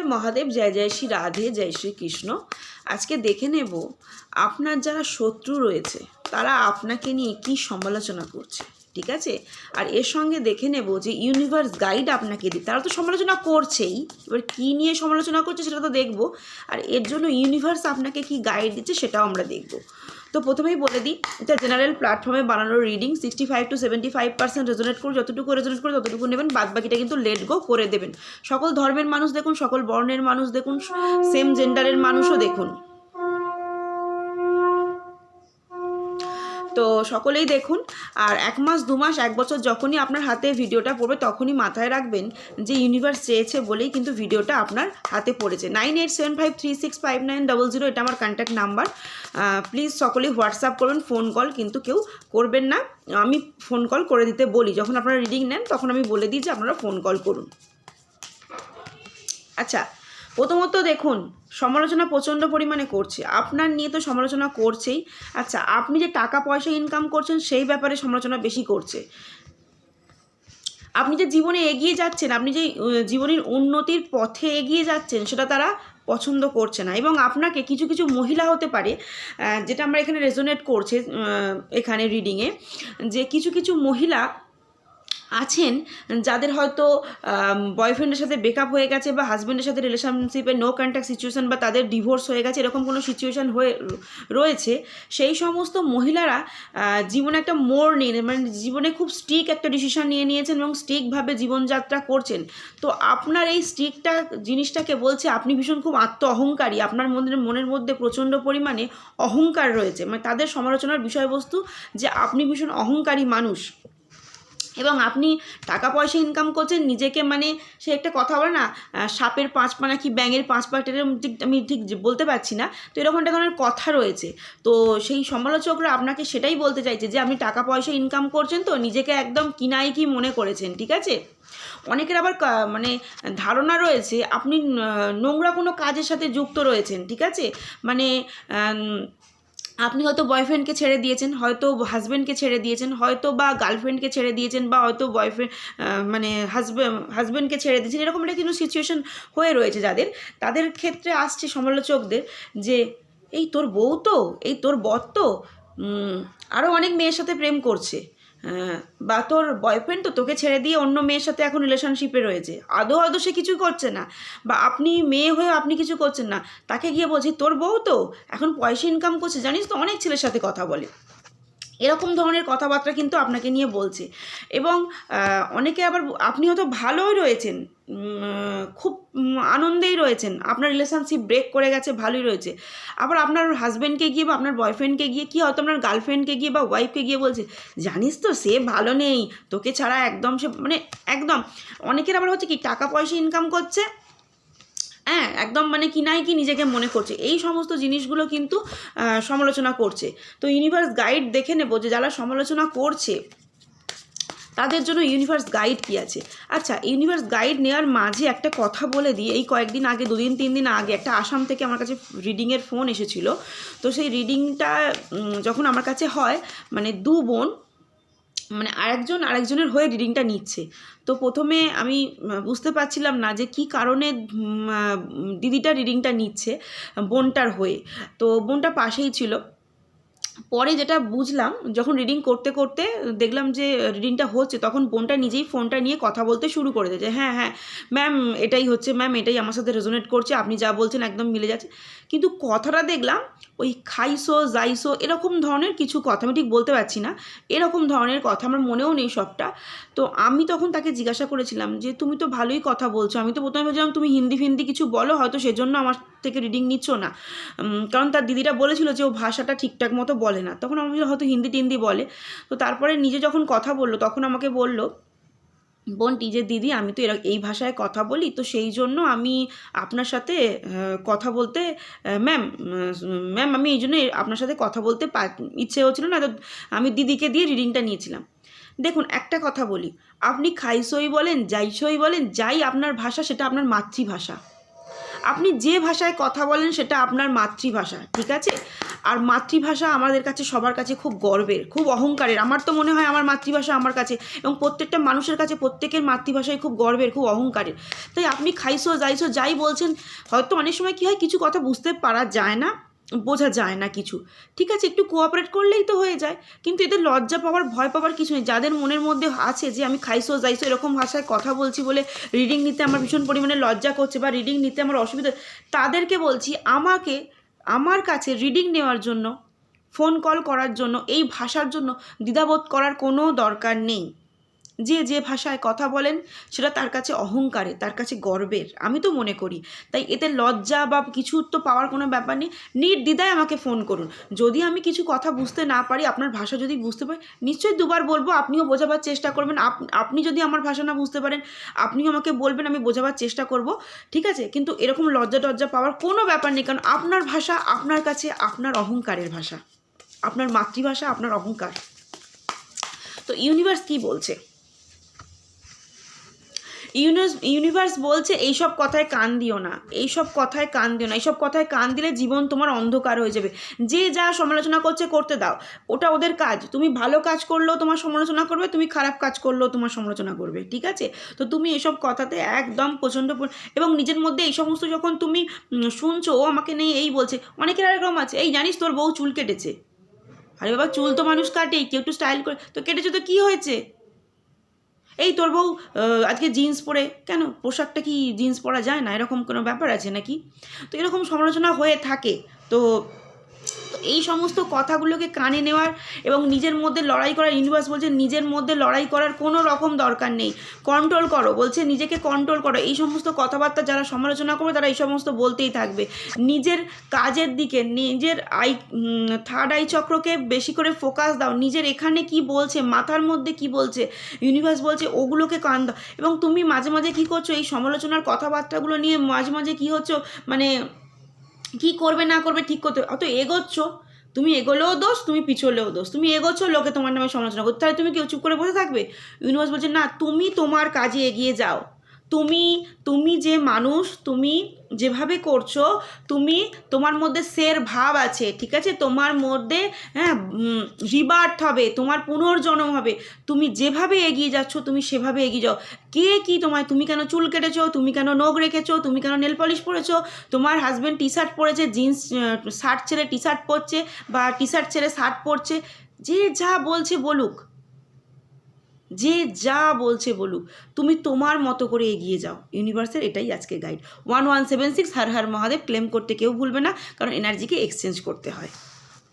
হর মহাদেব। জয় জয় শ্রী রাধে, জয় শ্রী কৃষ্ণ। আজকে দেখে নেব, আপনার যারা শত্রু রয়েছে, তারা আপনাকে নিয়ে কি সমালোচনা করছে? ঠিক আছে? আর এর সঙ্গে দেখে নেব যে ইউনিভার্স গাইড আপনাকে দিই। তারা তো সমালোচনা করছেই। এবার কী নিয়ে সমালোচনা করছে সেটা তো দেখব। আর এর জন্য ইউনিভার্স আপনাকে কি গাইড দিচ্ছে সেটাও আমরা দেখব। তো প্রথমেই বলে দিই, এটা জেনারেল প্ল্যাটফর্মে বানানো reading sixty five to seventy five percent resonate করে যতটুকু রেজোনেট করে ততটুকু নেবেন। বাদ বাকিটা কিন্তু লেট গো করে দেবেন। সকল ধর্মের মানুষ দেখুন, সকল বর্ণের মানুষ দেখুন সেম জেন্ডারের মানুষও দেখুন। তো সকলেই দেখুন। আর এক মাস, দু মাস, এক বছর যখনই আপনার হাতে ভিডিওটা পড়বে তখনই মাথায় রাখবেন যে ইউনিভার্স চেয়েছে বলেই কিন্তু ভিডিওটা আপনার হাতে পড়েছে। Nine eight seven five three six five nine double zero এটা আমার কন্ট্যাক্ট নাম্বার প্লিজ সকলেই হোয়াটসঅ্যাপ করবেন ফোন কল কিন্তু কেউ করবেন না। আমি ফোন কল করে দিতে বলি। যখন আপনারা রিডিং নেন, তখন আমি বলে দিই যে আপনারা ফোন কল করুন। আচ্ছা প্রথমত দেখুন সমালোচনা প্রচণ্ড পরিমাণে করছে। আপনার নিয়ে তো সমালোচনা করছেই। আচ্ছা আপনি যে টাকা পয়সা ইনকাম করছেন, সেই ব্যাপারে সমালোচনা বেশি করছে। আপনি যে জীবনে এগিয়ে যাচ্ছেন, আপনি যে জীবনের উন্নতির পথে এগিয়ে যাচ্ছেন, সেটা তারা পছন্দ করছে না। এবং আপনাকে কিছু কিছু মহিলা হতে পারে যেটা আমরা এখানে রেজোনেট করছে এখানে রিডিংয়ে যে কিছু কিছু মহিলা আছেন যাদের হয়তো বয়ফ্রেন্ডের সাথে ব্রেকআপ হয়ে গেছে বা হাজব্যান্ডের সাথে রিলেশনশিপে নো কন্ট্যাক্ট সিচুয়েশন বা তাদের ডিভোর্স হয়ে গেছে, এরকম কোনো সিচুয়েশন হয়ে, রয়েছে, সেই সমস্ত মহিলারা জীবনে একটা মোড় নিয়ে মানে জীবনে খুব স্ট্রিক একটা ডিসিশন নিয়ে নিয়েছেন এবং স্ট্রিকভাবে জীবনযাত্রা করছেন। তো আপনার এই স্ট্রিকটা জিনিসটাকে বলছে, আপনি ভীষণ খুব আত্ম অহংকারী, আপনার মনের মনের মধ্যে প্রচণ্ড পরিমাণে অহংকার রয়েছে। মানে তাদের সমালোচনার বিষয়বস্তু যে আপনি ভীষণ অহংকারী মানুষ। এবং আপনি টাকা পয়সা ইনকাম করছেন, নিজেকে মানে সে একটা কথা বলে না সাপের পাঁচ পা নাকি ব্যাঙের পাঁচ পা ঠিক আমি ঠিক বলতে পারছি না, তো এরকম একটা ধরনের কথা রয়েছে। তো সেই সমালোচকরা আপনাকে সেটাই বলতে চাইছে যে, আপনি টাকা পয়সা ইনকাম করছেন তো, নিজেকে একদম কিনাই কি মনে করেছেন, ঠিক আছে? অনেকের আবার মানে ধারণা রয়েছে, আপনি নোংরা কোনো কাজের সাথে যুক্ত রয়েছেন, ঠিক আছে? মানে আপনি হয়তো বয়ফ্রেন্ডকে ছেড়ে দিয়েছেন, হয়তো হাজব্যান্ডকে ছেড়ে দিয়েছেন, হয়তো বা গার্লফ্রেন্ডকে ছেড়ে দিয়েছেন বা হয়তো বয়ফ্রেন্ড মানে হাজব্যান্ড হাজব্যান্ডকে ছেড়ে দিয়েছেন, এরকম একটা কিন্তু সিচুয়েশন হয়ে রয়েছে যাদের। তাদের ক্ষেত্রে আসছে সমালোচকদের যে, এই তোর বউ তো? এই তোর বর তো? আরও অনেক মেয়ের সাথে প্রেম করছে। বা তোর বয়ফ্রেন্ড তো তোকে ছেড়ে দিয়ে অন্য মেয়ের সাথে এখন রিলেশনশিপে রয়েছে। আদৌ আদৌ সে কিছু করছে না। বা আপনি মেয়ে হয়ে আপনি কিছু করছেন না। তাকে গিয়ে বলছি, তোর বউ তো এখন পয়সা ইনকাম করছে। জানিস তো অনেক ছেলের সাথে কথা বলে। এরকম ধরনের কথাবার্তা কিন্তু আপনাকে নিয়ে বলছে। এবং অনেকে আবার আপনি হয়তো ভালোই রয়েছেন খুব আনন্দেই রয়েছেন। আপনার রিলেশনশিপ ব্রেক করে গেছে, ভালোই রয়েছে। আবার আপনার হাজব্যান্ডকে গিয়ে বা আপনার বয়ফ্রেন্ডকে গিয়ে, কি হয়তো আপনার গার্লফ্রেন্ডকে গিয়ে বা ওয়াইফকে গিয়ে বলছে, জানিস তো সে ভালো নেই, তোকে ছাড়া একদম সে মানে একদম। অনেকের আবার হচ্ছে কি টাকা পয়সা ইনকাম করছে হ্যাঁ একদম মানে কি নাই কি নিজেকে মনে করছে। এই সমস্ত জিনিসগুলো কিন্তু সমালোচনা করছে। তো ইউনিভার্স গাইড দেখে নেব যে যারা সমালোচনা করছে, তাদের জন্য ইউনিভার্স গাইড কি আছে? আচ্ছা ইউনিভার্স গাইড নেওয়ার মাঝে একটা কথা বলে দিই। এই কয়েকদিন আগে, দুদিন, তিন দিন আগে একটা আসাম থেকে আমার কাছে রিডিংয়ের ফোন এসেছিল। তো সেই রিডিংটা যখন আমার কাছে হয় মানে দু বোন মানে আরেকজন আরেকজনের হয়ে রিডিংটা নিচ্ছে। তো প্রথমে আমি বুঝতে পারছিলাম না যে কি কারণে দিদিটা রিডিংটা নিচ্ছে, বোনটার হয়ে। তো বোনটা পাশেই ছিল। পরে যেটা বুঝলাম, যখন রিডিং করতে করতে দেখলাম যে রিডিংটা হচ্ছে, তখন বোনটা নিজেই ফোনটা নিয়ে কথা বলতে শুরু করে দেয় যে হ্যাঁ হ্যাঁ ম্যাম এটাই হচ্ছে ম্যাম এটাই আমার সাথে রেজোনেট করছে, আপনি যা বলছেন একদম মিলে যাচ্ছে। কিন্তু কথাটা দেখলাম, ওই খাইসো, যাইসো এরকম ধরনের কিছু কথা, আমি ঠিক বলতে পারছি না, এরকম ধরনের কথা আমার মনেও নেই সবটা। তো আমি তখন তাকে জিজ্ঞাসা করেছিলাম যে, তুমি তো ভালোই কথা বলছো, আমি তো প্রথমে ভেবেছিলাম তুমি হিন্দি ফিন্দি কিছু বলো, হয়তো সেজন্য আমার থেকে রিডিং নিচ্ছ না। কারণ তার দিদিরা বলেছিল যে ও ভাষাটা ঠিকঠাক মতো বলে না। তখন আমি হয়তো হিন্দি টিন্দি বলে। তো তারপরে নিজে যখন কথা বলল, তখন আমাকে বলল বোনটি যে দিদি, আমি তো এই ভাষায় কথা বলি, তো সেই জন্য আমি আপনার সাথে কথা বলতে ম্যাম ম্যাম আমি এই জন্য আপনার সাথে কথা বলতে ইচ্ছে হচ্ছিল না, তো আমি দিদিকে দিয়ে রিডিংটা নিয়েছিলাম। দেখুন, একটা কথা বলি, আপনি খাইসই বলেন, যাইসই বলেন, যাই আপনার ভাষা, সেটা আপনার মাতৃভাষা। আপনি যে ভাষায় কথা বলেন সেটা আপনার মাতৃভাষা, ঠিক আছে? আর মাতৃভাষা আমাদের কাছে, সবার কাছে খুব গর্বের, খুব অহংকারের। আমার তো মনে হয় আমার মাতৃভাষা আমার কাছে এবং প্রত্যেকটা মানুষের কাছে প্রত্যেকের মাতৃভাষাই খুব গর্বের, খুব অহংকারের। তাই আপনি খাইসো, যাইসো, যাই বলছেন, হয়তো অনেক সময় কী হয়, কিছু কথা বুঝতে পারা যায় না। বোঝা যায় না কিছু। ঠিক আছে, একটু কোঅপারেট করলেই তো হয়ে যায়। কিন্তু এদের লজ্জা পাওয়ার, ভয় পাওয়ার কিছু নেই। যাদের মনের মধ্যে আছে যে আমি খাইছো যাইসো, এরকম ভাষায় কথা বলছি বলে রিডিং নিতে আমার ভীষণ পরিমাণে লজ্জা করছে বা রিডিং নিতে আমার অসুবিধা তাদেরকে বলছি আমাকে, আমার কাছে রিডিং নেওয়ার জন্য ফোন কল করার জন্য, এই ভাষার জন্য দ্বিধাবোধ করার কোনো দরকার নেই। যে যে ভাষায় কথা বলেন, সেটা তার কাছে অহংকারে, তার কাছে গর্বের। আমি তো মনে করি। তাই এতে লজ্জা বা কিছু তো পাওয়ার কোনো ব্যাপার নেই। নির্দ্বিধায় আমাকে ফোন করুন। যদি আমি কিছু কথা বুঝতে না পারি, আপনার ভাষা যদি বুঝতে পারি, নিশ্চয়ই দুবার বলব, আপনিও বোঝাবার চেষ্টা করবেন। আপ- আপনি যদি আমার ভাষা না বুঝতে পারেন, আপনিও আমাকে বলবেন, আমি বোঝাবার চেষ্টা করব। ঠিক আছে? কিন্তু এরকম লজ্জা টজ্জা পাওয়ার কোনো ব্যাপার নেই, কারণ আপনার ভাষা আপনার কাছে আপনার অহংকারের ভাষা। আপনার মাতৃভাষা আপনার অহংকার। তো ইউনিভার্স কি বলছে? ইউনিভার্স ইউনিভার্স বলছে, এইসব কথায় কান দিও না। এইসব কথায় কান দিও না। এইসব কথায় কান দিলে জীবন তোমার অন্ধকার হয়ে যাবে। যে যা সমালোচনা করছে, করতে দাও। ওটা ওদের কাজ। তুমি ভালো কাজ করলেও তোমার সমালোচনা করবে, তুমি খারাপ কাজ করলেও তোমার সমালোচনা করবে। ঠিক আছে? তো তুমি এসব কথাতে একদম প্রচণ্ড পরি- এবং নিজের মধ্যে এই সমস্ত যখন তুমি শুনছো, ও আমাকে নেই এই বলছে, অনেকের এরকম আছে, এই জানিস তোর বউ চুল কেটেছে? আরে বাবা, চুল তো মানুষ কাটেই, কেউ একটু স্টাইল করে তো কেটেছে, তো কী হয়েছে? এই তোর বউ আজকে জিন্স পরে, কেন? পোশাকটা কি জিন্স পরা যায় না? এরকম কোনো ব্যাপার আছে নাকি? তো এরকম সমালোচনা হয়ে থাকে। তো এই সমস্ত কথাগুলোকে কানে নেওয়ার এবং নিজের মধ্যে লড়াই করার ইউনিভার্স বলছে নিজের মধ্যে লড়াই করার কোনো রকম দরকার নেই। কন্ট্রোল করো, বলছে নিজেকে কন্ট্রোল করো। এই সমস্ত কথাবার্তা যারা সমালোচনা করবে, তারা এই সমস্ত বলতেই থাকবে। নিজের কাজের দিকে, নিজের আই থার্ড আই চক্রকে বেশি করে ফোকাস দাও। নিজের এখানে কি বলছে, মাথার মধ্যে কি বলছে ইউনিভার্স বলছে ওগুলোকে কান দাও। এবং তুমি মাঝে মাঝে কি করছ, এই সমালোচনার কথাবার্তাগুলো নিয়ে মাঝে মাঝে কি হচ্ছে মানে কি করবে, না করবে, ঠিক করতে অত এগোচ্ছ, তুমি এগোলেও দোষ, তুমি পিছলেও দোষ। তুমি এগোচ্ছ, লোকে তোমার নামে সমালোচনা করতে তাহলে তুমি কেউ চুপ করে বসে থাকবে? ইউনিভার্স বলছে, না, তুমি তোমার কাজে এগিয়ে যাও। তুমি তুমি যে মানুষ, তুমি যেভাবে করছ, তুমি তোমার মধ্যে সের ভাব আছে, ঠিক আছে? তোমার মধ্যে হ্যাঁ রিবার্থ হবে, তোমার পুনর্জন্ম হবে। তুমি যেভাবে এগিয়ে যাচ্ছ, তুমি সেভাবে এগিয়ে যাও। কে কি তোমায়, তুমি কেন চুল কেটেছো, তুমি কেন নখ রেখেছো, তুমি কেন নেল পলিশ পরেছো? তোমার হাজব্যান্ড টি শার্ট পরেছে জিন্স শার্ট ছেড়ে টি শার্ট পরছে বা টি শার্ট ছেড়ে শার্ট পরছে, যে যা বলছে বলুক। যে যা বলছে বলুক, তুমি তোমার মতো করে এগিয়ে যাও। ইউনিভার্সের এটাই আজকে guide one one seven six Har Har Mahadev claim করতে কেউ ভুলবে না, কারণ এনার্জিকে এক্সচেঞ্জ করতে হয়।